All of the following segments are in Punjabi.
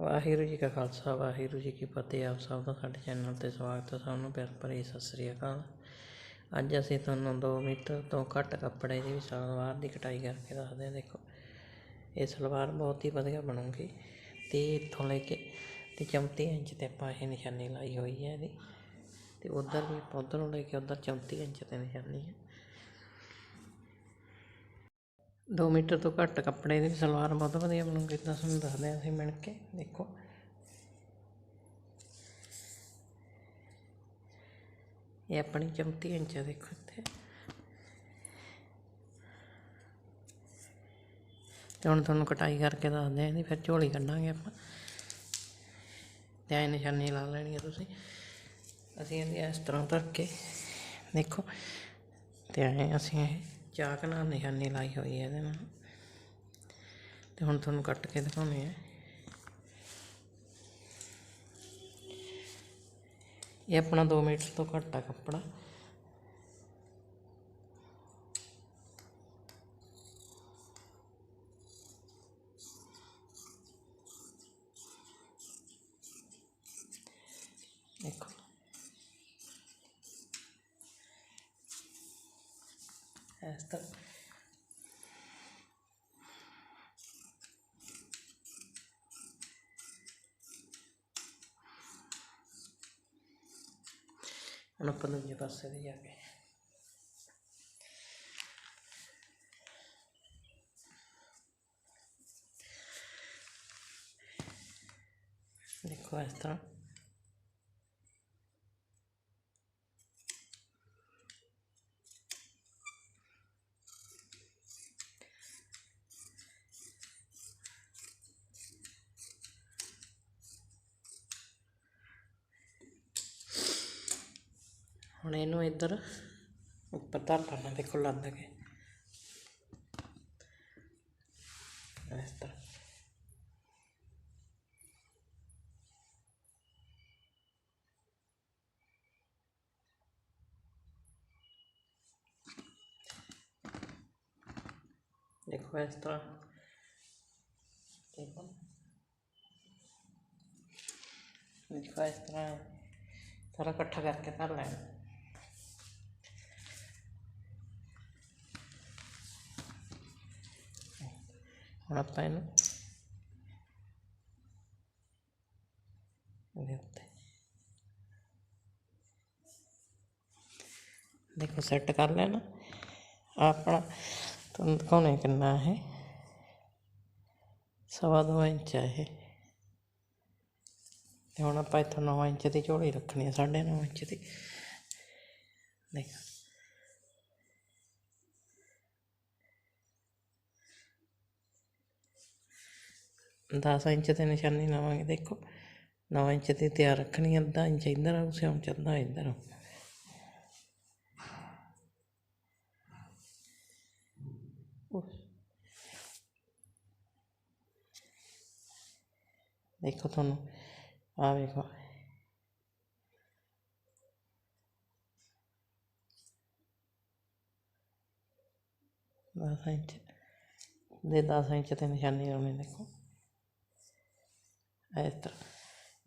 ਵਾਹਿਗੁਰੂ ਜੀ ਕਾ ਖਾਲਸਾ, ਵਾਹਿਗੁਰੂ ਜੀ ਕੀ ਫਤਿਹ। ਆਪ ਸਭ ਦਾ ਸਾਡੇ ਚੈਨਲ ਤੇ ਸਵਾਗਤ ਹੈ। ਸਭ ਨੂੰ ਪਿਆਰ ਭਰੀ ਸਤਿ ਸ੍ਰੀ ਅਕਾਲ। ਅੱਜ ਅਸੀਂ ਤੁਹਾਨੂੰ 2 ਮੀਟਰ ਤੋਂ ਘੱਟ ਕੱਪੜੇ ਦੀ ਸਲਵਾਰ ਦੀ ਕਟਾਈ ਕਰਕੇ ਦੱਸਦੇ ਹਾਂ। ਦੇਖੋ, ਇਹ ਸਲਵਾਰ ਬਹੁਤ ਹੀ ਵਧੀਆ ਬਣੂਗੀ। ਤੇ ਇੱਥੋਂ ਲੈ ਕੇ ਤੇ 34 ਇੰਚ ਤੇ ਆਪਾਂ ਇਹ ਨਿਸ਼ਾਨੀ ਲਾਈ ਹੋਈ ਹੈ ਇਹਦੀ। ਤੇ ਉਧਰ ਵੀ ਆਪਾਂ ਨੂੰ ਲੈ ਕੇ ਉਧਰ 34 ਇੰਚ ਤੇ ਨਿਸ਼ਾਨੀ ਹੈ। ਦੋ ਮੀਟਰ ਤੋਂ ਘੱਟ ਕੱਪੜੇ ਦੀ ਸਲਵਾਰ ਬਹੁਤ ਵਧੀਆ ਬਣੂਗੀ, ਤਾਂ ਤੁਹਾਨੂੰ ਦੱਸਦੇ ਹਾਂ ਅਸੀਂ ਮਿਣ ਕੇ, ਦੇਖੋ। ਇਹ ਆਪਣੀ 34 ਇੰਚ ਹੈ ਦੇਖੋ ਇੱਥੇ। ਤੇ ਹੁਣ ਤੁਹਾਨੂੰ ਕਟਾਈ ਕਰਕੇ ਦੱਸਦੇ ਹਾਂ, ਇਹਦੀ ਫਿਰ ਝੋਲੀ ਕੱਢਾਂਗੇ ਆਪਾਂ। ਤੇ ਐ ਨਿਸ਼ਾਨੀ ਲਾ ਲੈਣੀ ਹੈ ਤੁਸੀਂ। ਅਸੀਂ ਇਹਦੀ ਇਸ ਤਰ੍ਹਾਂ ਧਰ ਕੇ, ਦੇਖੋ। ਤੇ ਐ ਅਸੀਂ ਇਹ ਚਾਕ ਨਾਲ ਨਿਸ਼ਾਨੀ ਲਾਈ ਹੋਈ ਹੈ ਇਹਦੇ ਨਾਲ। ਤੇ ਹੁਣ ਤੁਹਾਨੂੰ ਕੱਟ ਕੇ ਦਿਖਾਉਣੇ ਆ ਇਹ ਆਪਣਾ 2 ਮੀਟਰ ਤੋਂ ਘੱਟ ਆ ਕੱਪੜਾ। ਦੇਖੋ। ਇਸ ਤਰ੍ਹਾਂ ਹੁਣ ਆਪਾਂ ਦੂਜੇ ਪਾਸੇ ਤੇ ਜਾ ਕੇ ਹੁਣ ਇਹਨੂੰ ਇੱਧਰ ਉੱਪਰ ਧਰ ਲੈਣਾ ਦੇਖੋ ਲੱਦ ਕੇ। ਇਸ ਤਰ੍ਹਾਂ। ਦੇਖੋ ਇਸ ਤਰ੍ਹਾਂ। ਦੇਖੋ। ਦੇਖੋ ਇਸ ਤਰ੍ਹਾਂ ਸਾਰਾ ਇਕੱਠਾ ਕਰਕੇ ਧਰ ਲੈਣਾ। हड़प्ता देखो सेट कर लेना। अपना तुम तो कौने है? सवा दो इंच है। हूँ आप इतों नौ इंच की झोली रखनी है, साढ़े नौ इंच की देख। 10 ਇੰਚ ਤੇ ਨਿਸ਼ਾਨੀ ਲਾਵਾਂਗੇ, ਦੇਖੋ। 9 ਇੰਚ ਤੇ ਤਿਆਰ ਰੱਖਣੀ ਅੱਧਾ ਇੰਚ ਇੱਧਰ ਆਉ ਸਿਉਂ ਚੰਦਾ ਇੱਧਰ ਆਉ ਦੇਖੋ ਤੁਹਾਨੂੰ, ਆ ਵੇਖੋ। ਦਸ ਇੰਚ ਦੇ 10 ਇੰਚ ਤੇ ਨਿਸ਼ਾਨੀ ਲਾਉਣੀ, ਦੇਖੋ। ਇਸ ਤਰ੍ਹਾਂ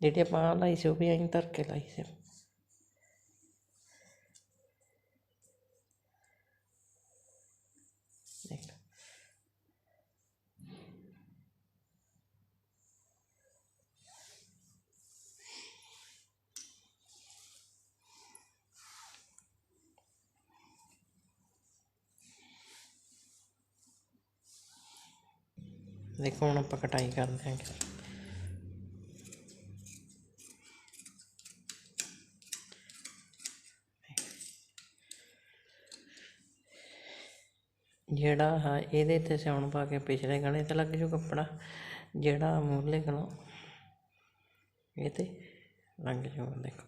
ਜਿਹੜੀ ਆਪਾਂ ਲਾਈ ਸੀ ਉਹ ਵੀ ਐਂ ਧਰ ਕੇ ਲਾਈ ਸੀ ਦੇਖ ਦੇਖੋ ਹੁਣ ਆਪਾਂ ਕਟਾਈ ਕਰ ਦਿਆਂਗੇ ਜਿਹੜਾ ਆ ਇਹਦੇ ਤੇ ਸਿਉਣ ਪਾ ਕੇ ਪਿਛਲੇ ਗਲੇ ਤੇ ਲੱਗ ਜੂ ਕੱਪੜਾ, ਜਿਹੜਾ ਮੂਹਰਲੇ ਗਲੋਂ, ਇਹ ਤੇ ਲੱਗ ਜੂ ਦੇਖੋ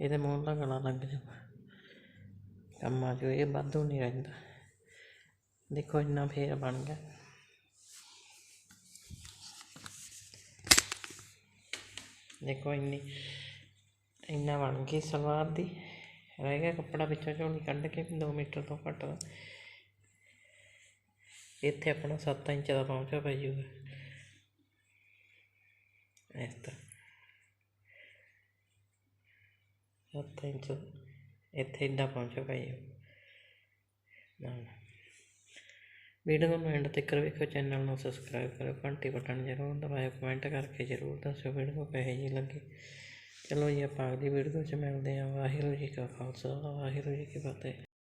ਇਹਦੇ ਮੂਹਰਲਾ ਗਲਾ ਲੱਗ ਜੂ। ਕੰਮਾਂ ਆ ਇਹ ਵਾਧੂ ਨਹੀਂ ਰਹਿੰਦਾ। ਦੇਖੋ ਇੰਨਾ ਫੇਰ ਬਣ ਗਿਆ। ਦੇਖੋ ਇੰਨੀ, ਇੰਨਾ ਬਣ ਗਈ ਸਲਵਾਰ ਦੀ। ਰਹਿ ਗਿਆ ਕੱਪੜਾ ਵਿੱਚੋਂ ਝੋਲੀ ਕੱਢ ਕੇ 2 ਮੀਟਰ ਤੋਂ ਘੱਟ ਦਾ। ਇੱਥੇ ਆਪਣਾ 7 ਇੰਚ ਦਾ ਪਹੁੰਚਾ ਪੈ ਜੂਗਾ। ਇਸ ਤਰ੍ਹਾਂ। ਸੱਤ ਇੰਚ, ਇੱਥੇ ਇੰਨਾ ਪਹੁੰਚੋ ਭਾਈ ਨਾਲ। ਵੀਡੀਓ ਨੂੰ ਐਂਡ ਤੱਕ ਵੇਖੋ, ਚੈਨਲ ਨੂੰ ਸਬਸਕ੍ਰਾਈਬ ਕਰੋ, ਘੰਟੀ ਬਟਨ ਜ਼ਰੂਰ ਦਬਾਇਓ, ਕਮੈਂਟ ਕਰਕੇ ਜ਼ਰੂਰ ਦੱਸਿਓ ਵੀਡੀਓ ਕਿਹੋ ਜਿਹੀ ਲੱਗੀ। ਚਲੋ ਜੀ, ਆਪਾਂ ਅਗਲੀ ਵੀਡੀਓ 'ਚ ਮਿਲਦੇ ਹਾਂ। ਵਾਹਿਗੁਰੂ ਜੀ ਕਾ ਖਾਲਸਾ, ਵਾਹਿਗੁਰੂ ਜੀ ਕੀ ਫਤਿਹ।